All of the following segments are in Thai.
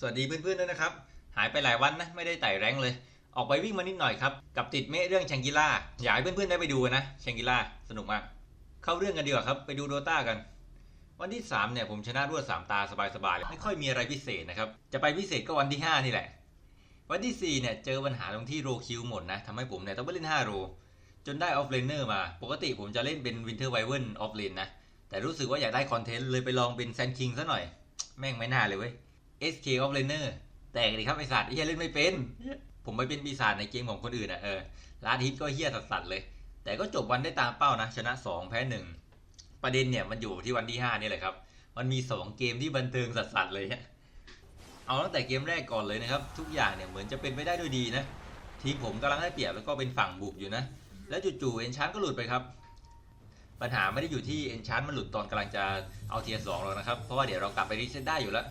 สวัสดีเพื่อนๆด้วยนะครับ หายไปหลายวันนะไม่ได้ไต่แรงเลย ออกไปวิ่งมานิดหน่อยครับ กับติดเมะเรื่องแชงกิล่าอยากให้เพื่อนๆได้ไปดูนะแชงกิล่าสนุกมาก เข้าเรื่องกันดีกว่าครับไปดูโดต้ากัน วันที่ 3 เนี่ยผมชนะรวด 3 ตาสบายๆไม่ค่อยมีอะไรพิเศษนะครับจะไปพิเศษก็วันที่ 5 นี่แหละ วันที่ 4 เนี่ยเจอปัญหาตรงที่โรคิวหมดนะทำให้ผมเนี่ยต้องไปเล่น5โรจนได้ออฟเลนเนอร์มา ปกติผมจะเล่นเป็นวินเทอร์ไวเวิร์นออฟเลนนะแต่รู้สึกว่าอยากได้คอนเทนต์เลยไปลองเป็นแซนคิงซะหน่อย แม่งไม่น่าเลยเว้ย SK of Laner แตกดิครับไอสัตว์เหี้ยเล่นไม่เป็น ผมไปเป็นปีศาจในเกมของคนอื่นอะเออรานฮิตก็เฮียสัสๆเลย แต่ก็จบวันได้ตามเป้านะ ชนะ 2 แพ้ 1 ประเด็นเนี่ยมันอยู่ที่วันที่ 5 นี่แหละครับ มันมี 2 เกมที่บันเทิงสัสๆเลยฮะเอาตั้งแต่เกมแรกก่อนเลยนะครับ ทุกอย่างเนี่ยเหมือนจะเป็นไปได้ด้วยดีนะ ทีมผมกำลังได้เปรียบแล้วก็เป็นฝั่งบุกอยู่นะ แล้วจู่ๆเอนชานก็หลุดไปครับ ปัญหาไม่ได้อยู่ที่เอนชานมันหลุดตอนกำลังจะเอาเทียร์สองหรอกนะครับ เพราะว่าเดี๋ยวเรากลับไปรีเซ็ตได้อยู่แล้ว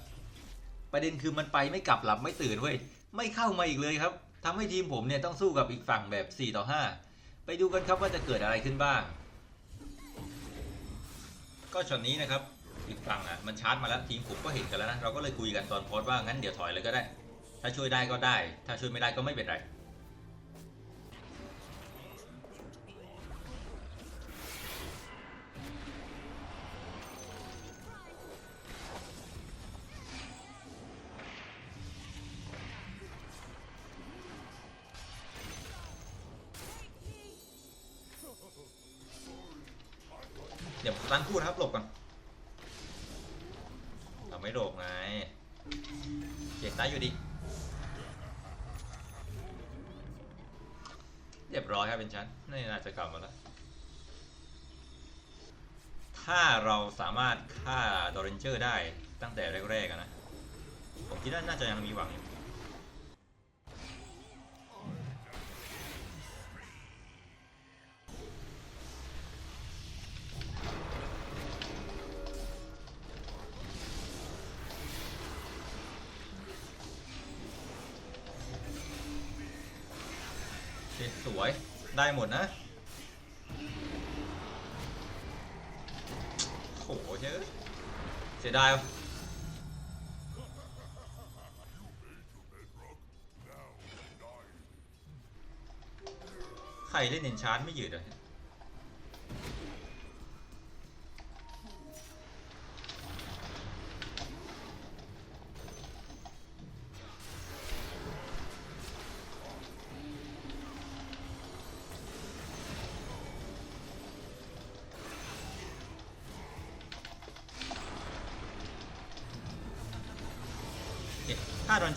ประเด็นคือมันไปไม่กลับหลับไม่ตื่นเว้ยไม่เข้ามาอีกเลยครับทำให้ทีมผมเนี่ยต้องสู้กับอีกฝั่งแบบ 4 ต่อ 5 ไปดูกันครับว่าจะเกิดอะไรขึ้นบ้าง ก็ช็อตนี้นะครับอีกฝั่งอะมันชาร์จมาแล้วทีมผมก็เห็นกันแล้วนะเราก็เลยคุยกันตอนโพสต์ว่างั้นเดี๋ยวถอยเลยก็ได้ ถ้าช่วยได้ก็ได้ ถ้าช่วยไม่ได้ก็ไม่เป็นไร ถ้าเราสามารถฆ่าดอเรนเจอร์ได้ตั้งแต่แรกๆนะ ผมคิดว่าน่าจะยังมีหวังอยู่สวยได้หมดนะ ดายใครเล่นเอนชาร์ไม่ยืดอะ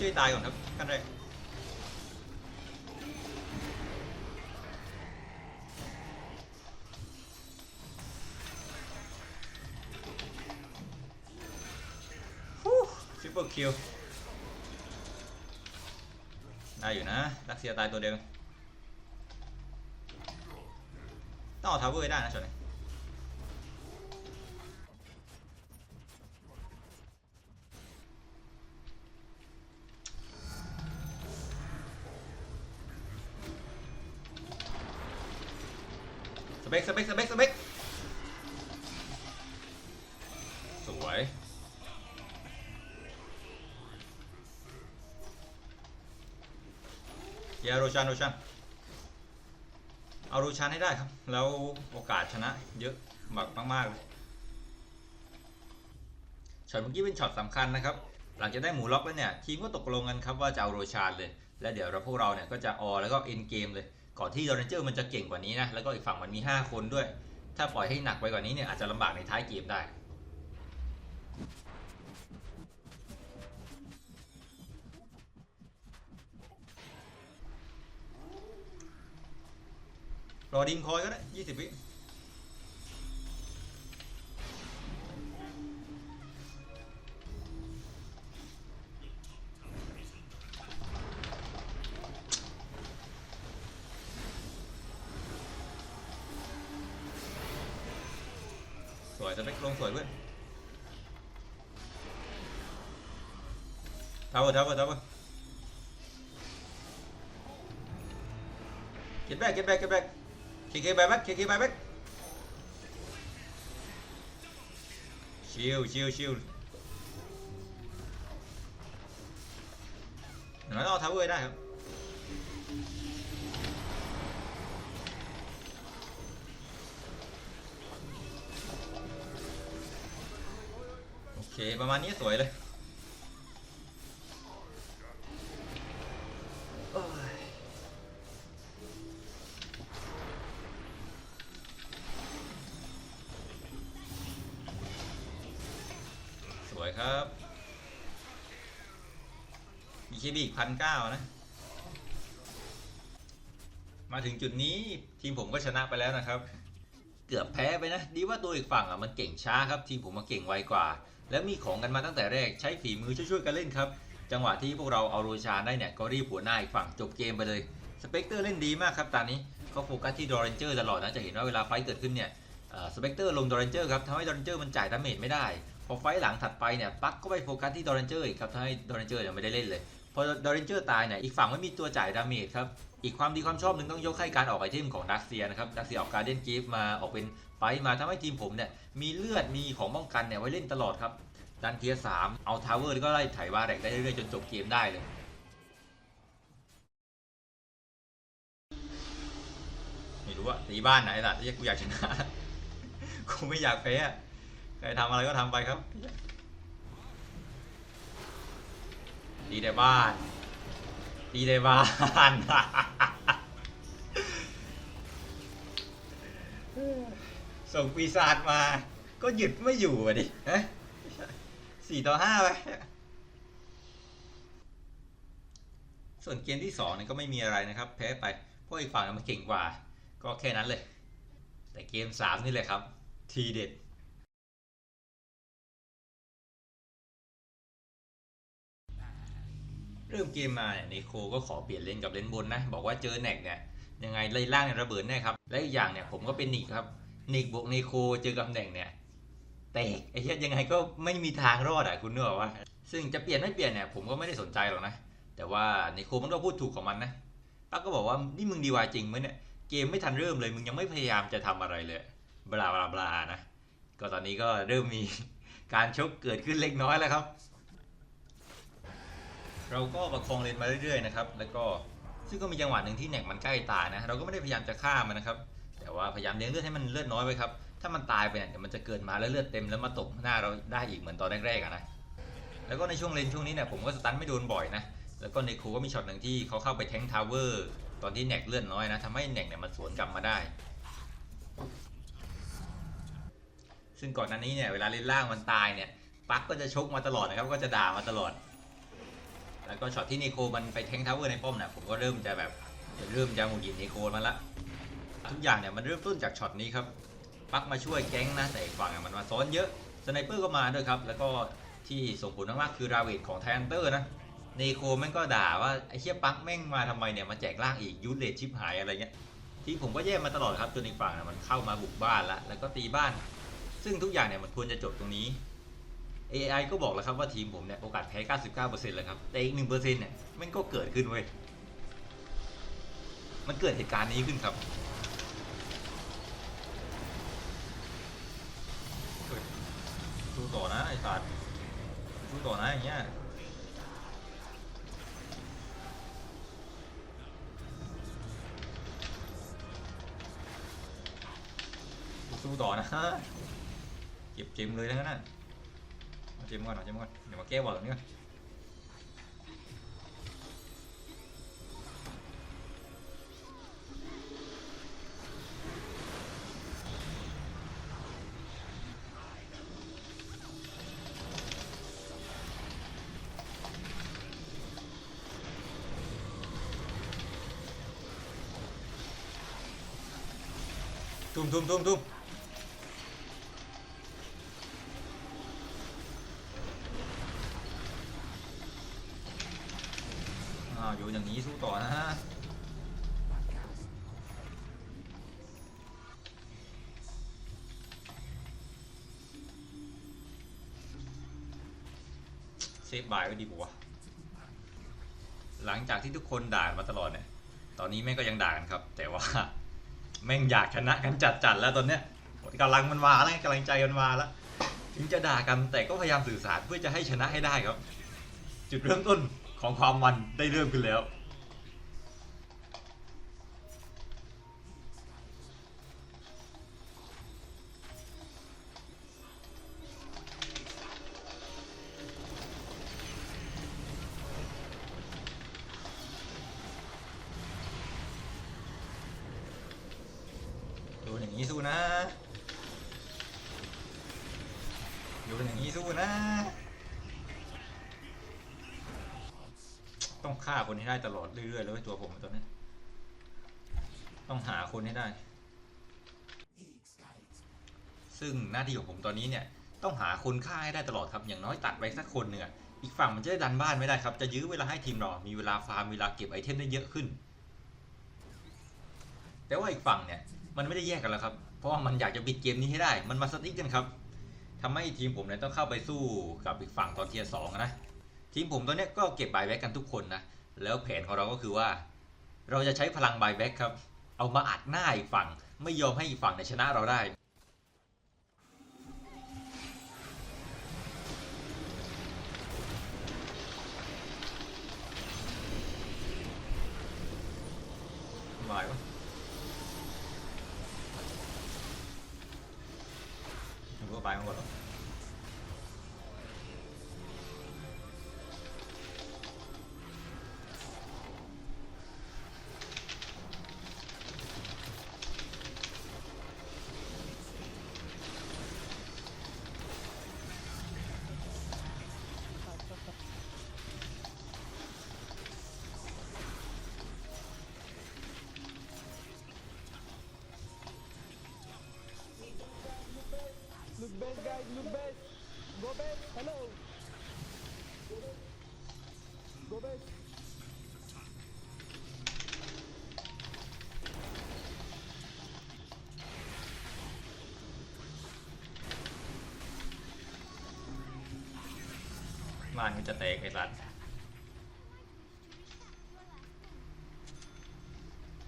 จอร์ตายก่อนครับขั้นแรกทริปเปิลคิวได้อยู่นะ รักเซียตายตัวเดียวต้องเอาทาวเวอร์ให้ได้นะช็อตนี้ เอาโรชันให้ได้ครับ แล้วโอกาสชนะเยอะมากมากๆเลยช็อตเมื่อกี้เป็นช็อตสำคัญนะครับ หลังจากได้หมูล็อกแล้วเนี่ยทีมก็ตกลงกันครับว่าจะเอาโรชานเลย และเดี๋ยวเราพวกเราเนี่ยก็จะออแล้วก็เอ็นเกมเลย ก่อนที่ดอร์เรนเจอร์มันจะเก่งกว่านี้นะ แล้วก็อีกฝั่งมันมี 5 คนด้วย ถ้าปล่อยให้หนักไปกว่านี้เนี่ยอาจจะลำบากในท้ายเกมได้ รอดิงคอยก็ได้20วิสวยสเปคลงสวยเพื่อนทาวเวอร์ทาวเวอร์ทาวเวอร์ get back get back get back KK by back KK by back ชิลชิลชิลอย่างน้อยต้องเอาทาวเวอร์ได้ครับโอเค ประมาณนี้สวยเลย พันเก้านะ มาถึงจุดนี้ทีมผมก็ชนะไปแล้วนะครับ เกือบแพ้ไปนะ ดีว่าตัวอีกฝั่งอะมันเก่งช้าครับทีมผมมาเก่งไวกว่า แล้วมีของกันมาตั้งแต่แรกใช้ฝีมือช่วยๆกันเล่นครับ จังหวะที่พวกเราเอาโรชาได้เนี่ยก็รีบหัวหน้าอีกฝั่งจบเกมไปเลยสเปกเตอร์เล่นดีมากครับตอนนี้เขาโฟกัสที่ดอร์เรนเจอร์ตลอดนะจะเห็นว่าเวลาไฟเกิดขึ้นเนี่ยสเปกเตอร์ลงดอร์เรนเจอร์ครับทำให้ดอร์เรนเจอร์มันจ่ายดาเมจไม่ได้ พอไฟหลังถัดไปเนี่ยปักก็ไปโฟกัสที่ดอร์เรนเจอร์อีกครับทำให้ดอร์เรนเจอร์เนี่ยไม่ได้เล่นเลย พอดอร์เรนเจอร์ตายเนี่ยอีกฝั่งไม่มีตัวจ่ายดาเมจครับ อีกความดีความชอบหนึ่งต้องยกให้การออกไอเทมของดักเซียนะครับดักเซียออกการเดนกิฟมาออกเป็นไฟมาทำให้ทีมผมเนี่ยมีเลือดมีของป้องกันเนี่ยไว้เล่นตลอดครับดันเทียสามเอาทาวเวอร์แล้วก็ไล่ไถวาแรกได้เรื่อยๆจนจบเกมได้เลยไม่รู้ว่าตีบ้านไหนล่ะที่กูอยากชนะกูไม่อยากแพ้อะใครทำอะไรก็ทำไปครับ ดีแต่บ้านดีแต่บ้าน ส่งปีศาจมา ก็หยุดไม่อยู่อะดิฮะสี่ต่อห้าไปส่วนเกมที่สองนี่ก็ไม่มีอะไรนะครับ แพ้ไป เพราะอีกฝั่งมันเก่งกว่า ก็แค่นั้นเลย แต่เกมสามนี่แหละครับ ทีเด็ด เริ่มเกมมาเนี่ยนิโคก็ขอเปลี่ยนเลนกับเลนบนนะ บอกว่าเจอแนกเนี่ยยังไงไล่ล่างเนี่ยระเบิดแน่ครับ และอีกอย่างเนี่ยผมก็เป็นนิกครับนิกบวกนิโคเจอกับแนกเนี่ยแตกไอ้เหี้ยยังไงก็ไม่มีทางรอดอะคุณเนออกว่า ซึ่งจะเปลี่ยนไม่เปลี่ยนเนี่ยผมก็ไม่ได้สนใจหรอกนะ แต่ว่านิโคมันก็พูดถูกของมันนะป้าก็บอกว่านี่มึงดีวาจริงไหมเนี่ยเกมไม่ทันเริ่มเลย มึงยังไม่พยายามจะทำอะไรเลยบลาบลาบลานะ ก็ตอนนี้ก็เริ่มมีการชกเกิดขึ้นเล็กน้อยแล้วครับ เราก็ประคองเลนมาเรื่อยๆนะครับ แล้วก็ซึ่งก็มีจังหวะหนึ่งที่แหนกมันใกล้ตายนะ เราก็ไม่ได้พยายามจะฆ่ามันนะครับ แต่ว่าพยายามเลี้ยงเลือดให้มันเลือดน้อยไว้ครับ ถ้ามันตายไปเนี่ยเดี๋ยวมันจะเกิดมาแล้วเลือดเต็มแล้วมาตกหน้าเราได้อีกเหมือนตอนแรกๆนะ แล้วก็ในช่วงเลนช่วงนี้เนี่ยผมก็สตันไม่โดนบ่อยนะ แล้วก็ในครูก็มีช็อตหนึ่งที่เขาเข้าไปแทงทาวเวอร์ตอนที่แหนกเลือดน้อยนะทำให้แหนกเนี่ยมันสวนกลับมาได้ซึ่งก่อนหน้านี้เนี่ยเวลาเล่นล่างมันตายเนี่ยปักก็จะชกมาตลอดนะครับก็จะด่ามาตลอด แล้วก็ช็อตที่เนโคมันไปแทงทาวเวอร์ในป้อมเนี่ยผมก็เริ่มจะแบบเริ่มจะหงุดหงิดเนโคมาละทุกอย่างเนี่ยมันเริ่มต้นจากช็อตนี้ครับปักมาช่วยแก๊งนะแต่อีกฝั่งมันมาซ้อนเยอะสไนเปอร์ก็มาด้วยครับ แล้วก็ที่ส่งผลมากๆคือราเวทของไทนเตอร์นะเนโคแม่งก็ด่าว่าไอ้เชี่ยปักแม่งมาทำไมเนี่ยมาแจกล่างอีกยูเลชิปหายอะไรเงี้ยที่ผมก็แย่มาตลอดครับจนอีกฝั่งอะมันเข้ามาบุกบ้านละแล้วก็ตีบ้าน ซึ่งทุกอย่างเนี่ยมันควรจะจบตรงนี้ AI ก็บอกแล้วครับว่าทีมผมเนี่ยโอกาสแพ้ 99%เลยครับ แต่อีก 1%เนี่ยมันก็เกิดขึ้นเว้ย มันเกิดเหตุการณ์นี้ขึ้นครับ สู้ต่อนะไอ้สัตว์สู้ต่อนะอย่างเงี้ยสู้ต่อนะ เก็บเจมเลยทั้งนั้น เจมก่อนเอาเจมก่อนเดี๋ยวมาแก้บอลตรงนี้ก่อนทุ่มทุ่มทุ่มทุ่ม อ้าวอยู่อย่างนี้สู้ต่อนะฮะ เซฟบายไว้ดีกว่าหลังจากที่ทุกคนด่ามาตลอดเนี่ย ตอนนี้แม่งก็ยังด่ากันครับ แต่ว่าแม่งอยากชนะกันจัดๆแล้วตอนเนี้ยกำลังมันมาแล้วกำลังใจมันมาแล้ว ถึงจะด่ากันแต่ก็พยายามสื่อสารเพื่อจะให้ชนะให้ได้ครับ จุดเริ่มต้นของความมันได้เริ่มขึ้นแล้ว โดนอย่างนี้สู้นะโดนอย่างนี้สู้นะ ต้องฆ่าคนให้ได้ตลอดเรื่อยๆเลยเว้ตัวผมตอนนี้ ต้องหาคนให้ได้ ซึ่งหน้าที่ของผมตอนนี้เนี่ย ต้องหาคนฆ่าให้ได้ตลอดครับ อย่างน้อยตัดไปสักคนหนึ่งอะอีกฝั่งมันจะได้ดันบ้านไม่ได้ครับ จะยื้อเวลาให้ทีมเรามีเวลาฟาร์มเวลาเก็บไอเทมได้เยอะขึ้น แต่ว่าอีกฝั่งเนี่ย มันไม่ได้แยกกันแล้วครับ เพราะว่ามันอยากจะปิดเกมนี้ให้ได้ มันมาสติ๊กกันครับทำให้ทีมผมเนี่ยต้องเข้าไปสู้กับอีกฝั่งตอนเทียร์สองนะ ทีมผมตอนเนี้ยก็เก็บบายแบ็กกันทุกคนนะ แล้วแผนของเราก็คือว่า เราจะใช้พลังบายแบ็กครับ เอามาอัดหน้าอีกฝั่ง ไม่ยอมให้อีกฝั่งเนี่ยชนะเราได้บายวะ หรือว่า guys, look best. Go best, hello. Go best. บ้านก็จะแตกไอ้สัตว์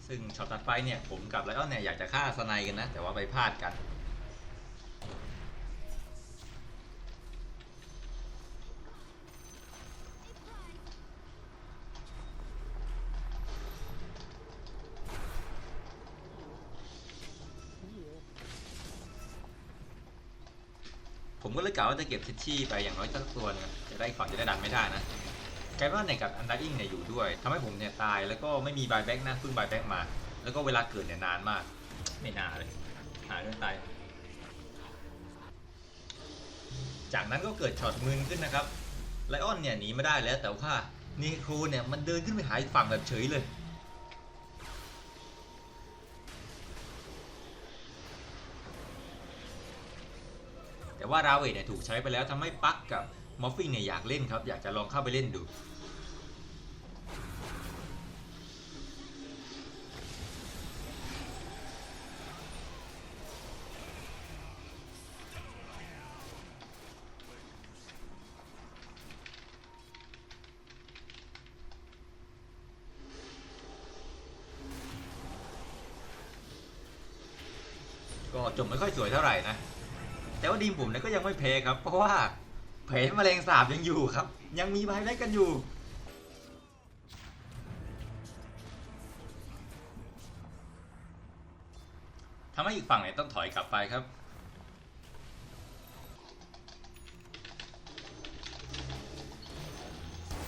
ซึ่งช็อตตัดไปเนี่ย ผมกับไลออนเนี่ย อยากจะฆ่าสไนกันนะ แต่ว่าไปพลาดกัน กลยกล่าวว่าจะเก็บทิชชี่ไปอย่างน้อยสักตัวนึงจะได้ฝั่งจะได้ดันไม่ได้นะกลายเป็นว่าในกับอันดับอิงเนี่ยอยู่ด้วยทำให้ผมเนี่ยตายแล้วก็ไม่มีบายแบ็กนะเพิ่งบายแบ็กมา แล้วก็เวลาเกิดเนี่ยนานมาก ไม่นานเลยหาเรื่องตายจากนั้นก็เกิดช็อตมึนขึ้นนะครับไลออนเนี่ยหนีไม่ได้แล้วแต่ว่านีโครเนี่ยมันเดินขึ้นไปหาอีกฝั่งแบบเฉยเลย ว่าราเวทเนี่ยถูกใช้ไปแล้วทำให้ปั๊กกับมอฟฟิงเนี่ยอยากเล่นครับ อยากจะลองเข้าไปเล่นดู ก็จบไม่ค่อยสวยเท่าไหร่นะ แต่ว่าทีมผมเนี่ยก็ยังไม่เพครับ เพราะว่าแผลแมลงสาบยังอยู่ครับ ยังมีใบแรกกันอยู่ ทำให้อีกฝั่งเนี่ยต้องถอยกลับไปครับ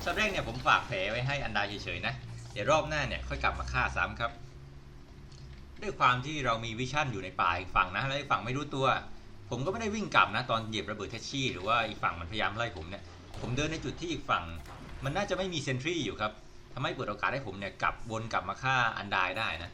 ช็อตแรกเนี่ยผมฝากแผลไว้ให้อันดาเฉยๆนะ เดี๋ยวรอบหน้าเนี่ยค่อยกลับมาฆ่าซ้ำครับ ด้วยความที่เรามีวิชั่นอยู่ในป่าอีกฝั่งนะ แล้วอีกฝั่งไม่รู้ตัว ผมก็ไม่ได้วิ่งกลับนะตอนเหยียบระเบิดแทชชี่หรือว่าอีกฝั่งมันพยายามไล่ผมเนี่ยผมเดินในจุดที่อีกฝั่ง มันน่าจะไม่มีเซนทรีอยู่ครับทำให้เปิดโอกาสให้ผมเนี่ยกลับวนกลับมาฆ่าอันดายได้นะ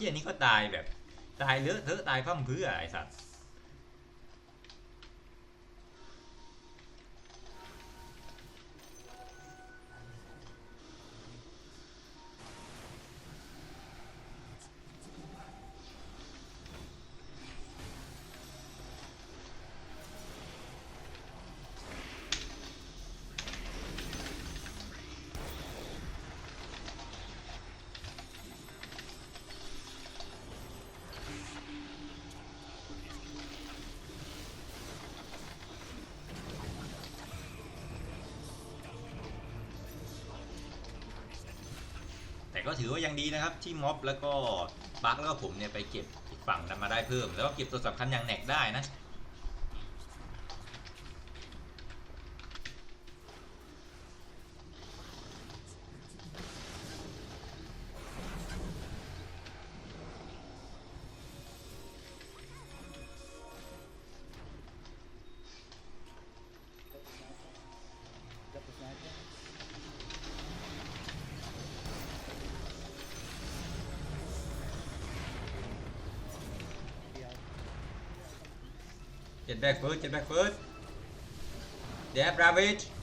เชี่ยนี้ก็ตายแบบ ตายเลอะเทอะตายพั่มเพื่อไอสัตว์ แต่ก็ถือว่ายังดีนะครับที่ม็อบแล้วก็บัคแล้วก็ผมเนี่ยไปเก็บอีกฝั่งนั้นมาได้เพิ่ม แล้วก็เก็บตัวสำคัญอย่างแหนกได้นะ เจ็ดแบกเฟิร์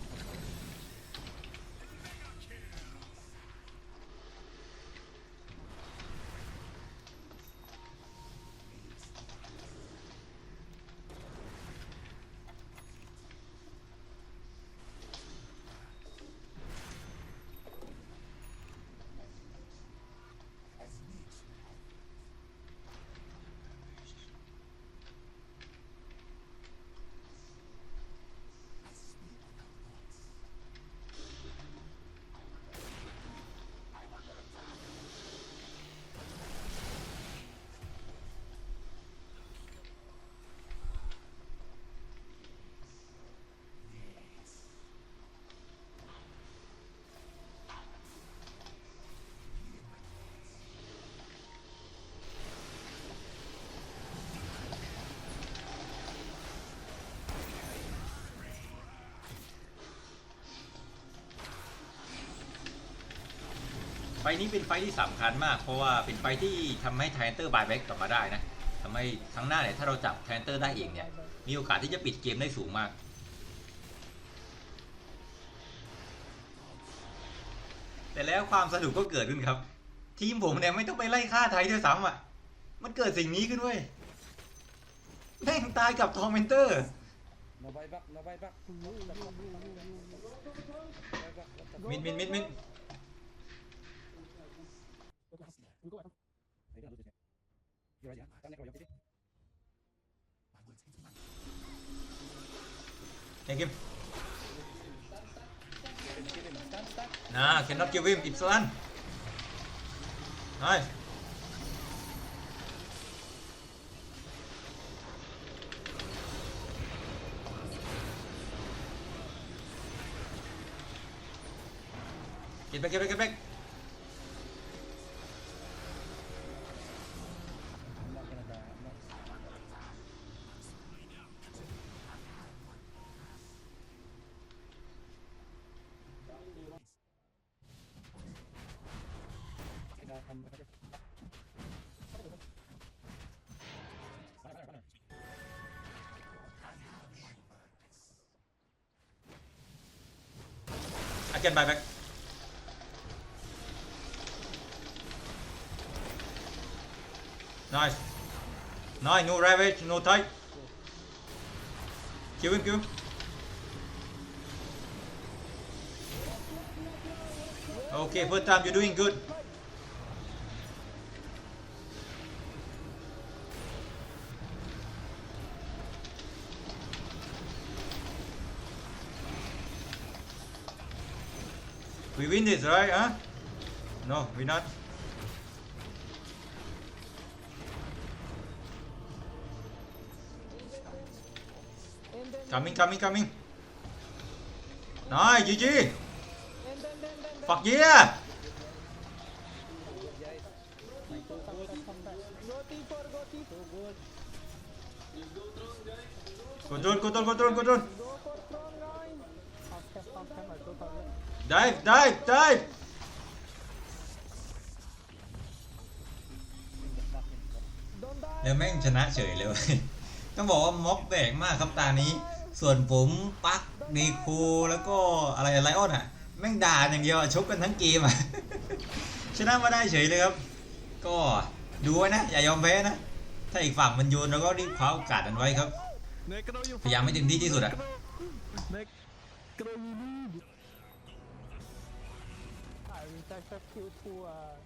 ฟิร์สเดฟราวิชไฟล์นี้เป็นไฟล์ที่สำคัญมาก เพราะว่าเป็นไฟล์ที่ทำให้ไทเตอร์บายแบ็กกลับมาได้นะทำให้ครั้งหน้าเนี่ยถ้าเราจับไทเตอร์ได้เองเนี่ยมีโอกาสที่จะปิดเกมได้สูงมากแต่แล้วความสนุกก็เกิดขึ้นครับ ทีมผมเนี่ยไม่ต้องไปไล่ฆ่าไทยด้วยซ้ำอะ มันเกิดสิ่งนี้ขึ้นเว้ยแม่งตายกับทอร์เมนเตอร์ No buyback, no buyback. No buyback, what the มินมินมินมิน Cứu các bạn không? Thấy được rồi nhỉ? Giờ gì hả? Đang này còn giống thế Thank you. Nah, cannot kill him, it's one. Nice. Get back, get back, get back. I can buy back. Nice. Nice, no ravage, no tight. Kill him, kill him. Okay, first time you're doing good. We win this, right? Huh? No, we not. Coming, coming, coming. Nice, GG. Fuck yeah. Control, control, control, control. Her. Dive, dive, dive. แล้วแม่งชนะเฉยเลย ต้องบอกว่าม็อบแบกมากครับตานี้ ส่วนผมปักเนโคแล้วก็อะไรไลออนอะ แม่งด่าอย่างเดียวอะชกกันทั้งเกมอะ ชนะมาได้เฉยเลยครับ ก็ดูไว้นะ อย่ายอมแพ้นะ ถ้าอีกฝั่งมันโยนเราก็รีบคว้าโอกาสนั้นไว้ครับ พยายามให้เต็มที่ที่สุดอะ I Dr. Q to uh,